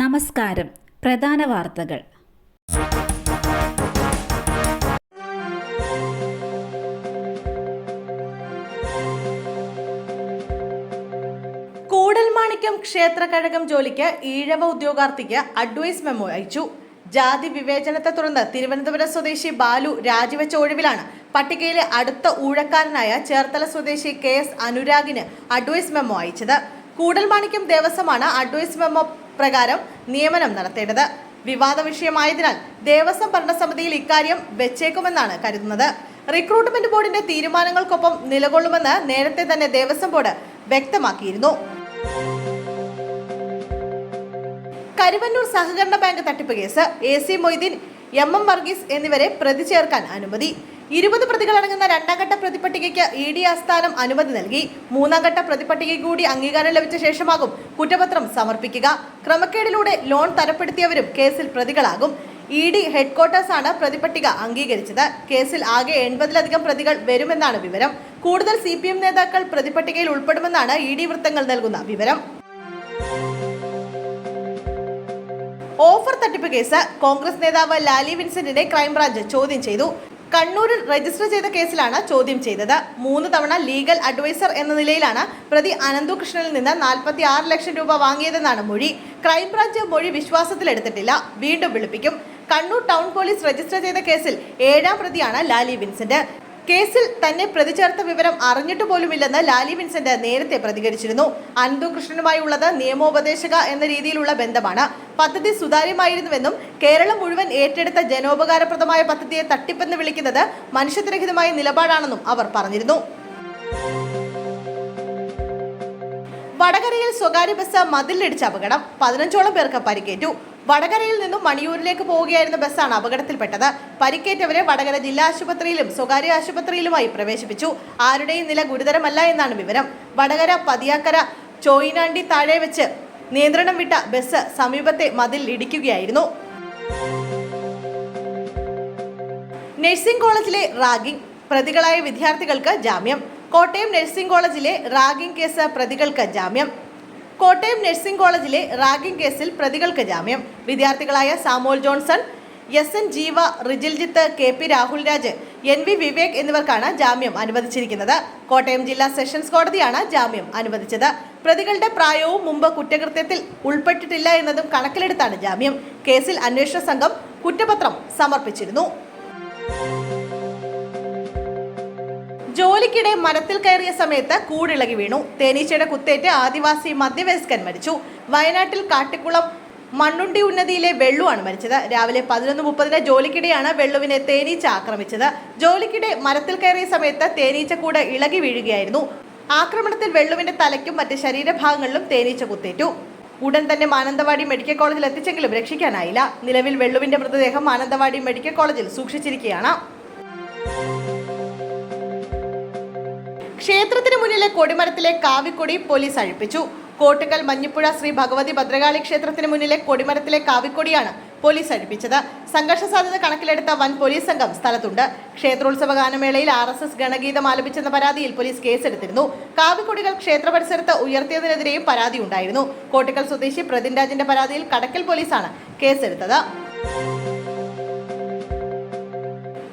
നമസ്കാരം. പ്രധാന വാർത്തകൾ. കൂടൽമാണിക്യം ക്ഷേത്രകഴകം ജോലിക്ക് ഈഴവ ഉദ്യോഗാർത്ഥിക്ക് അഡ്വൈസ് മെമ്മോ അയച്ചു. ജാതി വിവേചനത്തെ തുടർന്ന് തിരുവനന്തപുരം സ്വദേശി ബാലു രാജിവെച്ച ഒഴിവിലാണ്. പട്ടികയിലെ അടുത്ത ഊഴക്കാരനായ ചേർത്തല സ്വദേശി കെ എസ് അനുരാഗിന് അഡ്വൈസ് മെമ്മോ അയച്ചത്. കൂടൽമാണിക്യം ദേവസ്വമാണ് അഡ്വൈസ് മെമ്മോ പ്രകാരം നിയമനം നടത്തേണ്ടത്. വിവാദ വിഷയമായതിനാൽ ദേവസ്വം ഭരണസമിതിയിൽ ഇക്കാര്യം വെച്ചേക്കുമെന്നാണ് കരുതുന്നത്. റിക്രൂട്ട്മെന്റ് ബോർഡിന്റെ തീരുമാനങ്ങൾക്കൊപ്പം നിലകൊള്ളുമെന്ന് നേരത്തെ തന്നെ ദേവസ്വം ബോർഡ് വ്യക്തമാക്കിയിരുന്നു. കരുവന്നൂർ സഹകരണ ബാങ്ക് തട്ടിപ്പ് case A C Moideen M M Varghese എന്നിവരെ പ്രതി ചേർക്കാൻ അനുമതി. ഇരുപത് പ്രതികളടങ്ങുന്ന രണ്ടാം ഘട്ട പ്രതിപട്ടികയ്ക്ക് ഇ ഡി ആസ്ഥാനം അനുമതി നൽകി. മൂന്നാം ഘട്ട പ്രതിപട്ടികയ്ക്ക് കൂടി അംഗീകാരം ലഭിച്ച ശേഷമാകും കുറ്റപത്രം സമർപ്പിക്കുക. ക്രമക്കേടിലൂടെ ലോൺ തരപ്പെടുത്തിയവരും കേസിൽ പ്രതികളാകും. ഇ ഡി ഹെഡ്ക്വാർട്ടേഴ്സാണ് പ്രതിപട്ടിക അംഗീകരിച്ചത്. കേസിൽ ആകെ എൺപതിലധികം പ്രതികൾ വരുമെന്നാണ് വിവരം. കൂടുതൽ സി പി എം നേതാക്കൾ പ്രതിപട്ടികയിൽ ഉൾപ്പെടുമെന്നാണ് ഇ ഡി വൃത്തങ്ങൾ നൽകുന്ന വിവരം. ഓഫർ തട്ടിപ്പ് കേസ് കോൺഗ്രസ് നേതാവ് ലാലി വിൻസെന്റിനെ ക്രൈംബ്രാഞ്ച് ചോദ്യം ചെയ്തു. കണ്ണൂരിൽ രജിസ്റ്റർ ചെയ്ത കേസിലാണ് ചോദ്യം ചെയ്തത്. മൂന്ന് തവണ ലീഗൽ അഡ്വൈസർ എന്ന നിലയിലാണ് പ്രതി അനന്തു കൃഷ്ണനിൽ നിന്ന് നാൽപ്പത്തി ആറ് ലക്ഷം രൂപ വാങ്ങിയതെന്നാണ് മൊഴി. ക്രൈംബ്രാഞ്ച് മൊഴി വിശ്വാസത്തിലെടുത്തിട്ടില്ല. വീണ്ടും വിളിപ്പിക്കും. കണ്ണൂർ ടൗൺ പോലീസ് രജിസ്റ്റർ ചെയ്ത കേസിൽ ഏഴാം പ്രതിയാണ് ലാലി വിൻസെന്റ്. കേസിൽ തന്നെ പ്രതി ചേർത്ത വിവരം അറിഞ്ഞിട്ട് പോലുമില്ലെന്ന് ലാലി വിൻസെന്റ് നേരത്തെ പ്രതികരിച്ചിരുന്നു. അനന്തു കൃഷ്ണനുമായി ഉള്ളത് നിയമോപദേശക എന്ന രീതിയിലുള്ള ബന്ധമാണ്. പദ്ധതി സുതാര്യമായിരുന്നുവെന്നും കേരളം മുഴുവൻ ഏറ്റെടുത്ത ജനോപകാരപ്രദമായ പദ്ധതിയെ തട്ടിപ്പെന്ന് വിളിക്കുന്നത് മനുഷ്യത്വരഹിതമായ നിലപാടാണെന്നും അവർ പറഞ്ഞിരുന്നു. വടകരയിൽ സ്വകാര്യ ബസ് മതിലിടിച്ച അപകടം. പതിനഞ്ചോളം പേർക്ക് പരിക്കേറ്റു. വടകരയിൽ നിന്നും മണിയൂരിലേക്ക് പോവുകയായിരുന്ന ബസ്സാണ് അപകടത്തിൽപ്പെട്ടത്. പരിക്കേറ്റവരെ വടകര ജില്ലാ ആശുപത്രിയിലും സ്വകാര്യ ആശുപത്രിയിലുമായി പ്രവേശിപ്പിച്ചു. ആരുടെയും നില ഗുരുതരമല്ല എന്നാണ് വിവരം. വടകര പതിയാക്കര ചോയിനാണ്ടി താഴെ വെച്ച് നിയന്ത്രണം വിട്ട ബസ് സമീപത്തെ മതിൽ ഇടിക്കുകയായിരുന്നു. നഴ്സിംഗ് കോളേജിലെ റാഗിംഗ് പ്രതികളായ വിദ്യാർത്ഥികൾക്ക് ജാമ്യം. കോട്ടയം നഴ്സിംഗ് കോളേജിലെ റാഗിംഗ് കേസ് പ്രതികൾക്ക് ജാമ്യം. കോട്ടയം നഴ്സിംഗ് കോളേജിലെ റാഗിംഗ് കേസിൽ പ്രതികൾക്ക് ജാമ്യം. വിദ്യാർത്ഥികളായ Samoel Johnson S N Jeeva Rijiljith K P Rahul Raj N V Vivek എന്നിവർക്കാണ് ജാമ്യം അനുവദിച്ചിരിക്കുന്നത്. കോട്ടയം ജില്ലാ സെഷൻസ് കോടതിയാണ് ജാമ്യം അനുവദിച്ചത്. പ്രതികളുടെ പ്രായവും മുമ്പ് കുറ്റകൃത്യത്തിൽ ഉൾപ്പെട്ടിട്ടില്ല എന്നതും കണക്കിലെടുത്താണ് ജാമ്യം. കേസിൽ അന്വേഷണ സംഘം കുറ്റപത്രം സമർപ്പിച്ചിരുന്നു. ജോലിക്കിടെ മരത്തിൽ കയറിയ സമയത്ത് കൂടിളകി വീണു. തേനീച്ചയുടെ കുത്തേറ്റ് ആദിവാസി മധ്യവയസ്കൻ മരിച്ചു. വയനാട്ടിൽ കാട്ടിക്കുളം മണ്ണുണ്ടി ഉന്നതിയിലെ വെള്ളുവാണ് മരിച്ചത്. രാവിലെ പതിനൊന്ന് മുപ്പതിന് ജോലിക്കിടെയാണ് വെള്ളുവിനെ തേനീച്ച ആക്രമിച്ചത്. ജോലിക്കിടെ മരത്തിൽ കയറിയ സമയത്ത് തേനീച്ച കൂട് ഇളകി വീഴുകയായിരുന്നു. ആക്രമണത്തിൽ വെള്ളുവിന്റെ തലയ്ക്കും മറ്റ് ശരീരഭാഗങ്ങളിലും തേനീച്ച കുത്തേറ്റു. ഉടൻ തന്നെ മാനന്തവാടി മെഡിക്കൽ കോളേജിൽ എത്തിച്ചെങ്കിലും രക്ഷിക്കാനായില്ല. നിലവിൽ വെള്ളുവിന്റെ മൃതദേഹം മാനന്തവാടി മെഡിക്കൽ കോളേജിൽ സൂക്ഷിച്ചിരിക്കുകയാണ്. ക്ഷേത്രത്തിന് മുന്നിലെ കൊടിമരത്തിലെ കാവിക്കൊടി പോലീസ് അഴിപ്പിച്ചു. കോട്ടുകൽ മഞ്ഞിപ്പുഴ ശ്രീ ഭഗവതി ഭദ്രകാളി ക്ഷേത്രത്തിന് മുന്നിലെ കൊടിമരത്തിലെ കാവിക്കൊടിയാണ് പോലീസ് അഴിപ്പിച്ചത്. സംഘർഷ സാധ്യത കണക്കിലെടുത്ത വൻ പോലീസ് സംഘം സ്ഥലത്തുണ്ട്. ക്ഷേത്രോത്സവ ഗാനമേളയിൽ ആർ എസ് എസ് ഗണഗീതം ആലപിച്ചെന്ന പരാതിയിൽ പോലീസ് കേസെടുത്തിരുന്നു. കാവിക്കൊടികൾ ക്ഷേത്ര പരിസരത്ത് ഉയർത്തിയതിനെതിരെയും പരാതി ഉണ്ടായിരുന്നു. കോട്ടിക്കൽ സ്വദേശി പ്രതിൻ രാജിന്റെ പരാതിയിൽ കടക്കൽ പോലീസാണ് കേസെടുത്തത്.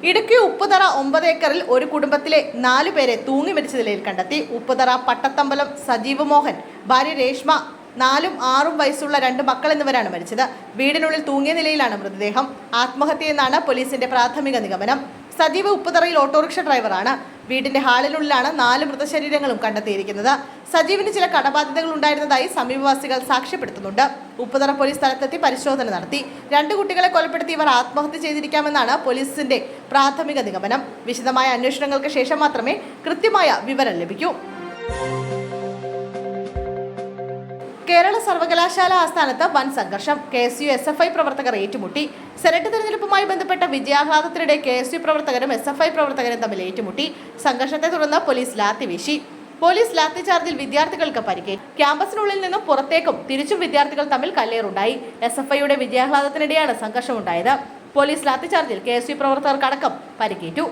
ഇടുക്കി ഉപ്പുതറ ഒമ്പത് ഏക്കറിൽ ഒരു കുടുംബത്തിലെ നാലു പേരെ തൂങ്ങി മരിച്ച നിലയിൽ കണ്ടെത്തി. ഉപ്പുതറ പട്ടത്തമ്പലം സജീവ് മോഹൻ ഭാര്യ രേഷ്മ നാലും ആറും വയസ്സുള്ള രണ്ട് മക്കൾ എന്നിവരാണ് മരിച്ചത്. വീടിനുള്ളിൽ തൂങ്ങിയ നിലയിലാണ് മൃതദേഹം. ആത്മഹത്യയെന്നാണ് പോലീസിന്റെ പ്രാഥമിക നിഗമനം. സജീവ് ഉപ്പുതറയിൽ ഓട്ടോറിക്ഷ ഡ്രൈവറാണ്. വീടിന്റെ ഹാളിനുള്ളിലാണ് നാല് മൃതശരീരങ്ങളും കണ്ടെത്തിയിരിക്കുന്നത്. സജീവിന് ചില കടബാധ്യതകൾ ഉണ്ടായിരുന്നതായി സമീപവാസികൾ സാക്ഷ്യപ്പെടുത്തുന്നുണ്ട്. ഉപ്പുതറ പോലീസ് സ്ഥലത്തെത്തി പരിശോധന നടത്തി. രണ്ട് കുട്ടികളെ കൊലപ്പെടുത്തി ഇവർ ആത്മഹത്യ ചെയ്തിരിക്കാമെന്നാണ് പോലീസിന്റെ പ്രാഥമിക നിഗമനം. വിശദമായ അന്വേഷണങ്ങൾക്ക് ശേഷം മാത്രമേ കൃത്യമായ വിവരം ലഭിക്കൂ. കേരള സർവകലാശാല ആസ്ഥാനത്ത് വൻ സംഘർഷം. K S U S F I പ്രവർത്തകർ ഏറ്റുമുട്ടി. സെനറ്റ് തെരഞ്ഞെടുപ്പുമായി ബന്ധപ്പെട്ട വിജയാഹ്ലാദത്തിനിടെ കെ എസ് യു പ്രവർത്തകരും എസ് എഫ് ഐ പ്രവർത്തകരും തമ്മിൽ ഏറ്റുമുട്ടി. സംഘർഷത്തെ തുടർന്ന് പോലീസ് ലാത്തി വീശി. പോലീസ് ലാത്തി ചാർജിൽ വിദ്യാർത്ഥികൾക്ക് പരിക്കേറ്റു ക്യാമ്പസിനുള്ളിൽ നിന്നും പുറത്തേക്കും തിരിച്ചും വിദ്യാർത്ഥികൾ തമ്മിൽ കല്ലേറുണ്ടായി. എസ് എഫ് ഐയുടെ വിജയാഹ്ലാദത്തിനിടെയാണ് സംഘർഷമുണ്ടായത്. പോലീസ് ലാത്തി ചാർജിൽ കെ എസ് യു പ്രവർത്തകർക്കടക്കം പരിക്കേറ്റു.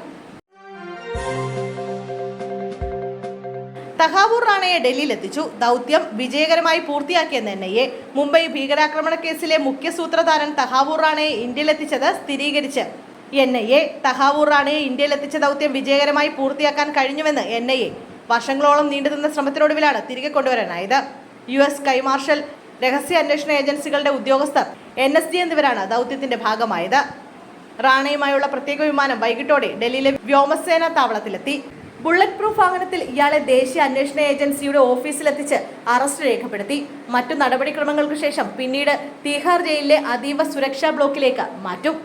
തഹാവൂർ റാണയെ ഡൽഹിയിലെത്തിച്ചു ദൗത്യം വിജയകരമായി പൂർത്തിയാക്കിയെന്ന് എൻ ഐ എ മുംബൈ ഭീകരാക്രമണ കേസിലെ മുഖ്യ സൂത്രധാരൻ തഹാവൂർ റാണയെ ഇന്ത്യയിലെത്തിച്ചത് സ്ഥിരീകരിച്ച്. എൻ ഐ എ തഹാവൂർ റാണയെ ഇന്ത്യയിലെത്തിച്ച ദൗത്യം വിജയകരമായി പൂർത്തിയാക്കാൻ കഴിഞ്ഞുവെന്ന് എൻ ഐ എ വർഷങ്ങളോളം നീണ്ടുനിന്ന ശ്രമത്തിനൊടുവിലാണ് തിരികെ കൊണ്ടുവരാനായത്. യു എസ് കൈമാർഷൽ രഹസ്യ അന്വേഷണ ഏജൻസികളുടെ ഉദ്യോഗസ്ഥർ എൻ എസ് ജി എന്നിവരാണ് ദൗത്യത്തിന്റെ ഭാഗമായത്. റാണയുമായുള്ള പ്രത്യേക വിമാനം വൈകിട്ടോടെ ഡൽഹിയിലെ വ്യോമസേനാ താവളത്തിലെത്തി. ബുള്ളറ്റ് പ്രൂഫ് വാഹനത്തിൽ ഇയാളെ ദേശീയ അന്വേഷണ ഏജൻസിയുടെ ഓഫീസിലെത്തിച്ച് അറസ്റ്റ് രേഖപ്പെടുത്തി. മറ്റു നടപടിക്രമങ്ങൾക്ക് ശേഷം പിന്നീട് തീഹാർ ജയിലിലെ അതീവ സുരക്ഷാ ബ്ലോക്കിലേക്ക് മാറ്റും.